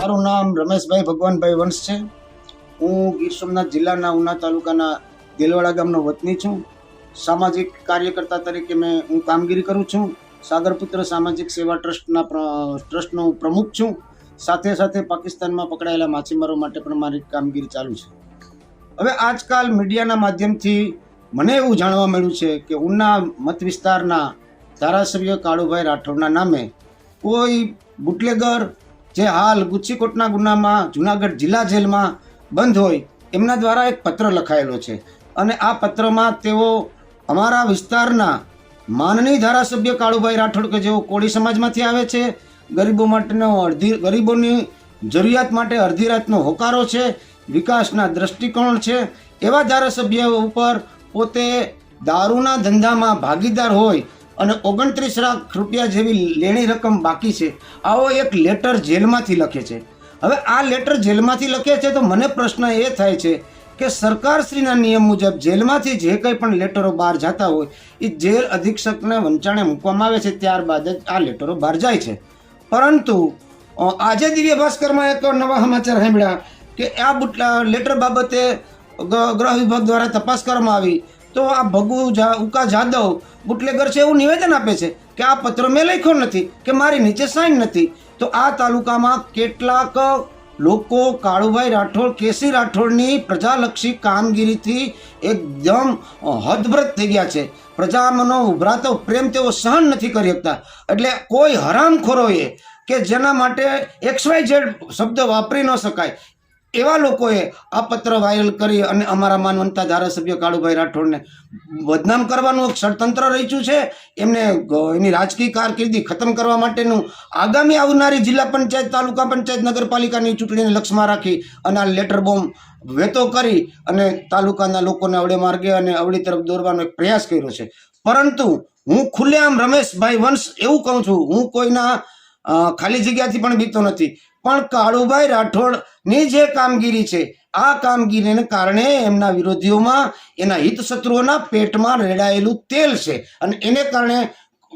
મારું નામ રમેશભાઈ ભગવાનભાઈ વંશ છે. હું ગીર સોમનાથ જિલ્લાના ઉના તાલુકાના દેલવાડા ગામનો વતની છું. સામાજિક કાર્યકર્તા તરીકે મેં હું કામગીરી કરું છું. સાગરપુત્ર સામાજિક સેવા ટ્રસ્ટના ટ્રસ્ટનો પ્રમુખ છું. સાથે સાથે પાકિસ્તાનમાં પકડાયેલા માછીમારો માટે પણ મારી કામગીરી ચાલુ છે. હવે આજકાલ મીડિયાના માધ્યમથી મને એવું જાણવા મળ્યું છે કે ઉના મત વિસ્તારના ધારાસભ્ય કાળુભાઈ રાઠોડના નામે કોઈ બુટલેગર જે હાલ ગુચ્છીકોટના ગુનામાં જુનાગઢ જિલ્લા જેલમાં બંધ હોય, એમના દ્વારા એક પત્ર લખાયેલો છે. અને આ પત્રમાં તેઓ અમારા વિસ્તારના માનનીય ધારાસભ્ય કાળુભાઈ રાઠોડ કે જેઓ કોળી સમાજમાંથી આવે છે, ગરીબો માટેનો અડધી, ગરીબોની જરૂરિયાત માટે અડધી રાતનો હોકારો છે, વિકાસના દ્રષ્ટિકોણ છે, એવા ધારાસભ્ય ઉપર પોતે દારૂના ધંધામાં ભાગીદાર હોય અને ઓગણત્રીસ લાખ રૂપિયા જેવી લેણી રકમ બાકી છે. આવો એક લેટર જેલમાંથી લખે છે. હવે આ લેટર જેલમાંથી લખે છે તો મને પ્રશ્ન એ થાય છે કે સરકારશ્રીના નિયમ મુજબ જેલમાંથી જે કંઈ પણ લેટરો બહાર જતા હોય એ જેલ અધિક્ષકને વંચાણે મૂકવામાં આવે છે, ત્યારબાદ જ આ લેટરો બહાર જાય છે. પરંતુ આજે દિવ્ય ભાસ્કરમાં એક નવા સમાચાર સાંભળ્યા કે આ લેટર બાબતે ગૃહ વિભાગ દ્વારા તપાસ કરવામાં આવી તો આ ભગુ જા ઉકા જાદવ બુટલેગર છે એવું નિવેદન આપે છે કે આ પત્ર મેં લખ્યો નથી, કે મારી નીચે સાઈન નથી. તો આ તાલુકામાં કેટલાક લોકો કાળુભાઈ રાઠોડ, કેસી રાઠોડની પ્રજાલક્ષી કામગીરીથી એકદમ હદભ્રત થઈ ગયા છે. પ્રજામનો ઉભરાતો પ્રેમ તેઓ સહન નથી કરી શકતા. એટલે કોઈ હરામખોરોએ કે જેના માટે એક્સ વાય ઝેડ શબ્દ વાપરી ન શકાય. એવા લોકોએ આ પત્ર વાયરલ કરી અને અમારા માનવંતા ધારાસભ્ય કાળુભાઈ રાઠોડને બદનામ કરવાનું એક ષડતંત્ર રચ્યું છે. એમને એની રાજકીય કારકિર્દી ખતમ કરવા માટેનું આગામી આવનારી જિલ્લા પંચાયત, તાલુકા પંચાયત, નગરપાલિકાની ચૂંટણીને લક્ષ્યમાં રાખી અને આ લેટર બોમ્બ વેતો કરી અને તાલુકાના લોકોને અવળે માર્ગે અને અવળી તરફ દોરવાનો એક પ્રયાસ કર્યો છે. પરંતુ હું ખુલ્લેઆમ રમેશભાઈ વંશ એવું કહું છું, હું કોઈના ખાલી જગ્યાથી પણ બીતો નથી. પણ કાળુભાઈ રાઠોડની જે કામગીરી છે, આ કામગીરીને કારણે એમના વિરોધીઓમાં એના હિતશત્રુઓના પેટમાં રેડાયેલું તેલ છે. અને એને કારણે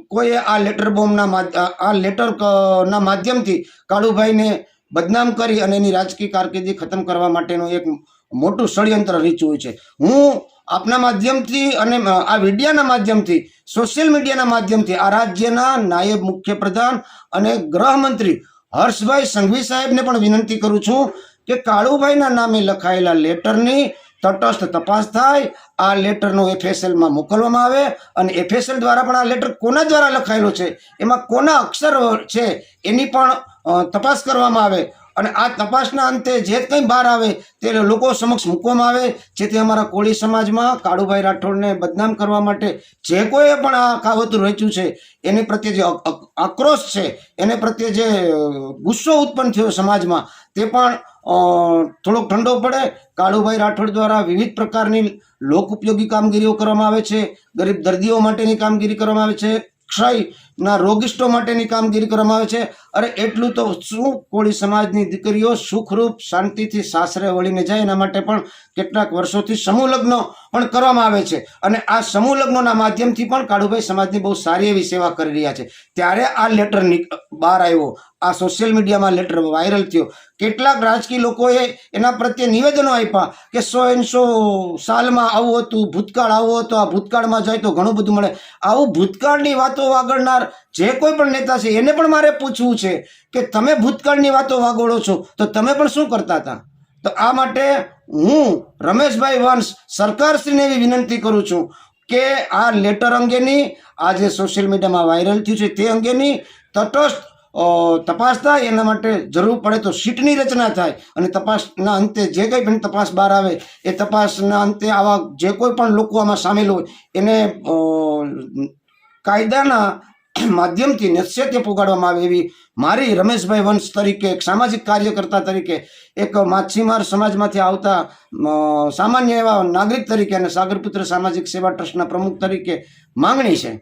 કોઈએ આ લેટર બોમ્બના આ- લેટર ક- ના માધ્યમથી કાળુભાઈને બદનામ કરી અને એની રાજકીય કારકિર્દી ખતમ કરવા માટેનું એક મોટું ષડયંત્ર રીચ્યું છે. હું આપના માધ્યમથી અને આ મીડિયાના માધ્યમથી, સોશિયલ મીડિયાના માધ્યમથી આ રાજ્યના નાયબ મુખ્યપ્રધાન અને ગૃહમંત્રી હર્ષભાઈ સંઘવી સાહેબને પણ વિનંતી કરું છું કે કાળુભાઈના નામે લખાયેલા લેટરની તટસ્થ તપાસ થાય, આ લેટરનો એફએસએલમાં મોકલવામાં આવે અને એફએસએલ દ્વારા પણ આ લેટર કોના દ્વારા લખાયેલો છે, એમાં કોના અક્ષર છે એની પણ તપાસ કરવામાં આવે. અને આ તપાસના અંતે જે કંઈ બહાર આવે તે લોકો સમક્ષ મૂકવામાં આવે, જેથી અમારા કોળી સમાજમાં કાળુભાઈ રાઠોડને બદનામ કરવા માટે જે કોઈએ પણ આ કાવતરું રચ્યું છે, એની પ્રત્યે જે આક્રોશ છે, એને પ્રત્યે જે ગુસ્સો ઉત્પન્ન થયો સમાજમાં, તે પણ થોડોક ઠંડો પડે. કાળુભાઈ રાઠોડ દ્વારા વિવિધ પ્રકારની લોક ઉપયોગી કામગીરીઓ કરવામાં આવે છે, ગરીબ દર્દીઓ માટેની કામગીરી કરવામાં આવે છે ક્ષયના રોગિષ્ટો માટેની કામગીરી કરવામાં આવે છે. અરે એટલું તો શું કોળી સમાજની દીકરીઓ સુખરૂપ શાંતિથી સાસરે વળીને જાય, એના માટે પણ કેટલાક વર્ષોથી સમૂહ લગ્નો પણ કરવામાં આવે છે. અને આ સમૂહ લગ્નોના માધ્યમથી પણ કાળુભાઈ સમાજની બહુ સારી એવી સેવા કરી રહ્યા છે. ત્યારે આ લેટર બહાર આવ્યો. આ સોશિયલ મીડિયામાં લેટર વાયરલ થયો. કેટલાક રાજકીય લોકોએ એના પ્રત્યે નિવેદનો આપ્યા કે સો એન સો સાલમાં આવું હતું, ભૂતકાળ આવું હતું, આ ભૂતકાળમાં જાય તો ઘણું બધું મળે. આવું ભૂતકાળની વાતો વાગડનાર જે કોઈ પણ નેતા છે, એને પણ મારે પૂછવું છે કે તમે ભૂતકાળની વાતો વાગોળો છો, તો તમે પણ શું કરતા હતા? તો આ માટે હું રમેશભાઈ વંશ સરકારશ્રીને એવી વિનંતી કરું છું કે આ લેટર અંગેની, આ જે સોશિયલ મીડિયામાં વાયરલ થયું છે તે અંગેની તટસ્થ તપાસ થાય, એના માટે જરૂર પડે તો સીટની રચના થાય અને તપાસના અંતે જે કંઈ પણ તપાસ બહાર આવે, એ તપાસના અંતે આવા જે કોઈ પણ લોકો આમાં સામેલ હોય, એને કાયદાના માધ્યમથી નિશ્ચિતે પોગાડવામાં આવે એવી મારી રમેશભાઈ વંશ તરીકે, એક સામાજિક કાર્યકર્તા તરીકે, એક માછીમાર સમાજમાંથી આવતા સામાન્ય એવા નાગરિક તરીકે અને સાગરપુત્ર સામાજિક સેવા ટ્રસ્ટના પ્રમુખ તરીકે માંગણી છે.